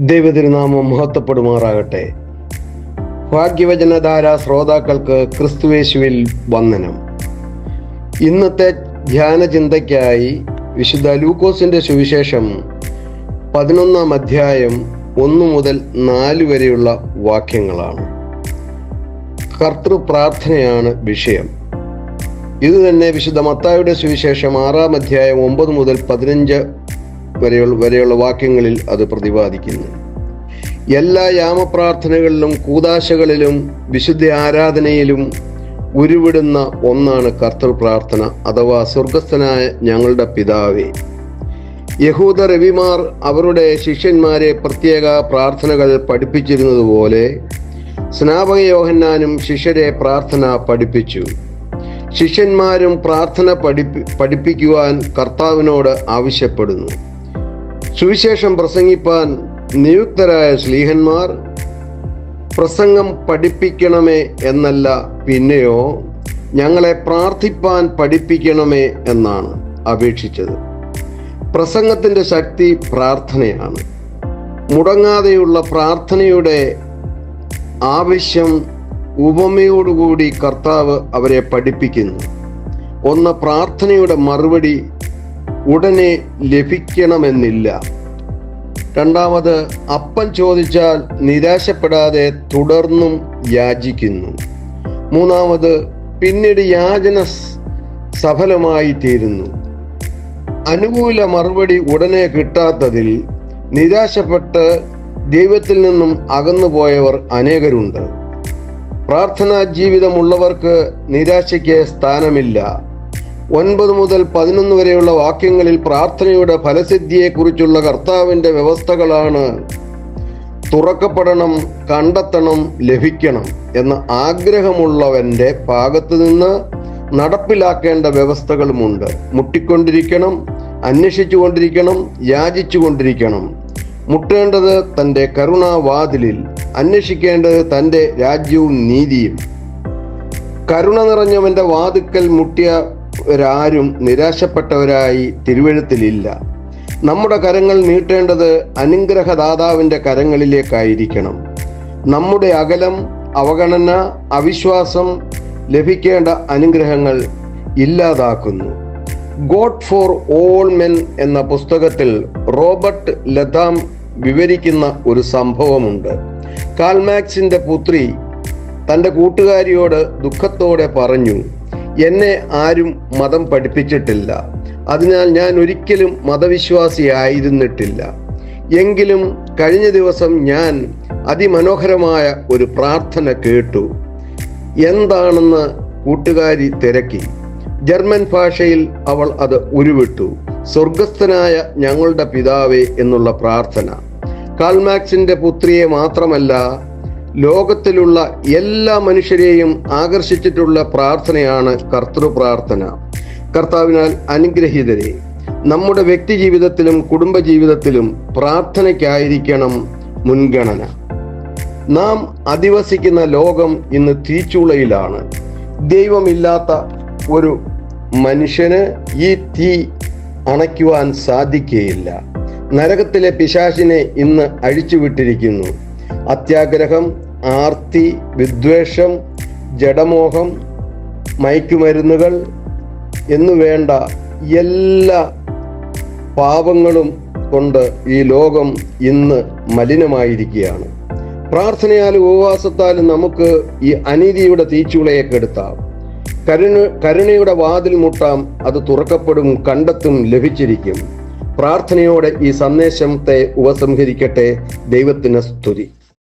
ദൈവതിരുനാമം മഹത്വപ്പെടുമാറാകട്ടെ. ഭാഗ്യവചനധാര ശ്രോതാക്കൾക്ക് ക്രിസ്തുവേശുവിൽ വന്ദനം. ഇന്നത്തെ ധ്യാന ചിന്തയ്ക്കായി വിശുദ്ധ ലൂക്കോസിന്റെ സുവിശേഷം പതിനൊന്നാം അധ്യായം ഒന്നു മുതൽ നാല് വരെയുള്ള വാക്യങ്ങളാണ്. കർത്തൃ പ്രാർത്ഥനയാണ് വിഷയം. ഇത് തന്നെ വിശുദ്ധ മത്തായുടെ സുവിശേഷം ആറാം അധ്യായം ഒമ്പത് മുതൽ പതിനഞ്ച് വരെയുള്ള വരെയുള്ള വാക്യങ്ങളിൽ അത് പ്രതിപാദിക്കുന്നു. എല്ലാ യാമപ്രാർത്ഥനകളിലും കൂതാശകളിലും വിശുദ്ധ ആരാധനയിലും ഉരുവിടുന്ന ഒന്നാണ് കർത്തൃ പ്രാർത്ഥന അഥവാ സ്വർഗസ്ഥനായ ഞങ്ങളുടെ പിതാവേ. യഹൂദ രവിമാർ അവരുടെ ശിഷ്യന്മാരെ പ്രത്യേക പ്രാർത്ഥനകൾ പഠിപ്പിച്ചിരുന്നതുപോലെ സ്നാപക യോഹന്നാനും ശിഷ്യരെ പ്രാർത്ഥന പഠിപ്പിച്ചു. ശിഷ്യന്മാരും പ്രാർത്ഥന പഠിപ്പി പഠിപ്പിക്കുവാൻ കർത്താവിനോട് ആവശ്യപ്പെടുന്നു. സുവിശേഷം പ്രസംഗിപ്പാൻ നിയുക്തരായ സ്ലീഹന്മാർ പ്രസംഗം പഠിപ്പിക്കണമേ എന്നല്ല പിന്നെയോ ഞങ്ങളെ പ്രാർത്ഥിപ്പാൻ പഠിപ്പിക്കണമേ എന്നാണ് അപേക്ഷിച്ചത്. പ്രസംഗത്തിന്റെ ശക്തി പ്രാർത്ഥനയാണ്. മുടങ്ങാതെയുള്ള പ്രാർത്ഥനയുടെ ആവശ്യം ഉപമയോടുകൂടി കർത്താവ് അവരെ പഠിപ്പിക്കുന്നു. ഒന്ന് പ്രാർത്ഥനയുടെ മറുപടി ഉടനെ ലഭിക്കണമെന്നില്ല. രണ്ടാമത് അപ്പൻ ചോദിച്ചാൽ നിരാശപ്പെടാതെ തുടർന്നും യാചിക്കുന്നു. മൂന്നാമത് പിന്നീട് യാചന സഫലമായി തീരുന്നു. അനുകൂല മറുപടി ഉടനെ കിട്ടാത്തതിൽ നിരാശപ്പെട്ട് ദൈവത്തിൽ നിന്നും അകന്നുപോയവർ അനേകരുണ്ട്. പ്രാർത്ഥനാ ജീവിതമുള്ളവർക്ക് നിരാശയ്ക്ക് സ്ഥാനമില്ല. ഒൻപത് മുതൽ പതിനൊന്ന് വരെയുള്ള വാക്യങ്ങളിൽ പ്രാർത്ഥനയുടെ ഫലസിദ്ധിയെക്കുറിച്ചുള്ള കർത്താവിന്റെ വ്യവസ്ഥകളാണ്. തുറക്കപ്പെടണം കണ്ടെത്തണം ലഭിക്കണം എന്ന ആഗ്രഹമുള്ളവന്റെ ഭാഗത്തു നിന്ന് നടപ്പിലാക്കേണ്ട വ്യവസ്ഥകളുമുണ്ട്. മുട്ടിക്കൊണ്ടിരിക്കണം അന്വേഷിച്ചുകൊണ്ടിരിക്കണം യാചിച്ചുകൊണ്ടിരിക്കണം. മുട്ടേണ്ടത് തന്റെ കരുണാവാതിലിൽ അന്വേഷിക്കേണ്ടത് തന്റെ രാജ്യവും നീതിയും. കരുണ നിറഞ്ഞവന്റെ വാതുക്കൽ മുട്ടിയവരാരും നിരാശപ്പെട്ടവരായി തിരുവഴുത്തിലില്ല. നമ്മുടെ കരങ്ങൾ നീട്ടേണ്ടത് അനുഗ്രഹദാതാവിന്റെ കരങ്ങളിലേക്കായിരിക്കണം. നമ്മുടെ അകലം അവഗണന അവിശ്വാസം ലഭിക്കേണ്ട അനുഗ്രഹങ്ങൾ ഇല്ലാതാക്കുന്നു. ഗോഡ് ഫോർ ഓൾ മെൻ എന്ന പുസ്തകത്തിൽ റോബർട്ട് ലതാം വിവരിക്കുന്ന ഒരു സംഭവമുണ്ട്. കാൽമാക്സിന്റെ പുത്രി തന്റെ കൂട്ടുകാരിയോട് ദുഃഖത്തോടെ പറഞ്ഞു എന്നെ ആരും മതം പഠിപ്പിച്ചിട്ടില്ല. അതിനാൽ ഞാൻ ഒരിക്കലും മതവിശ്വാസിയായിരുന്നിട്ടില്ല. എങ്കിലും കഴിഞ്ഞ ദിവസം ഞാൻ അതിമനോഹരമായ ഒരു പ്രാർത്ഥന കേട്ടു. എന്താണെന്ന് കൂട്ടുകാരി തിരക്കി. ജർമ്മൻ ഭാഷയിൽ അവൾ അത് ഉരുവിട്ടു. സ്വർഗസ്ഥനായ ഞങ്ങളുടെ പിതാവേ എന്നുള്ള പ്രാർത്ഥന. കാൽമാക്സിന്റെ പുത്രിയെ മാത്രമല്ല ലോകത്തിലുള്ള എല്ലാ മനുഷ്യരെയും ആകർഷിച്ചിട്ടുള്ള പ്രാർത്ഥനയാണ് കർത്തൃ പ്രാർത്ഥന. കർത്താവിനാൽ അനുഗ്രഹീതരെ നമ്മുടെ വ്യക്തി ജീവിതത്തിലും കുടുംബ ജീവിതത്തിലും പ്രാർത്ഥനയ്ക്കായിരിക്കണം മുൻഗണന. നാം അധിവസിക്കുന്ന ലോകം ഇന്ന് തീച്ചുളയിലാണ്. ദൈവമില്ലാത്ത ഒരു മനുഷ്യന് ഈ തീ അണയ്ക്കുവാൻ സാധിക്കുകയില്ല നരകത്തിലെ പിശാചിനെ ഇന്ന് അഴിച്ചുവിട്ടിരിക്കുന്നു. അത്യാഗ്രഹം ആർത്തി വിദ്വേഷം ജഡമോഹം മയക്കുമരുന്നുകൾ എന്നു വേണ്ട എല്ലാ പാപങ്ങളും കൊണ്ട് ഈ ലോകം ഇന്ന് മലിനമായിരിക്കുകയാണ്. പ്രാർത്ഥനയാലും ഉപവാസത്താലും നമുക്ക് ഈ അനീതിയുടെ തീച്ചുളയെ കെടുത്താം കരുണ കരുണയുടെ വാതിൽ മുട്ടാം അത് തുറക്കപ്പെടും കണ്ടെത്തും ലഭിച്ചിരിക്കും. പ്രാർത്ഥനയോടെ ഈ സന്ദേശത്തെ ഉപസംഹരിക്കട്ടെ. ദൈവത്തിന് സ്തുതി.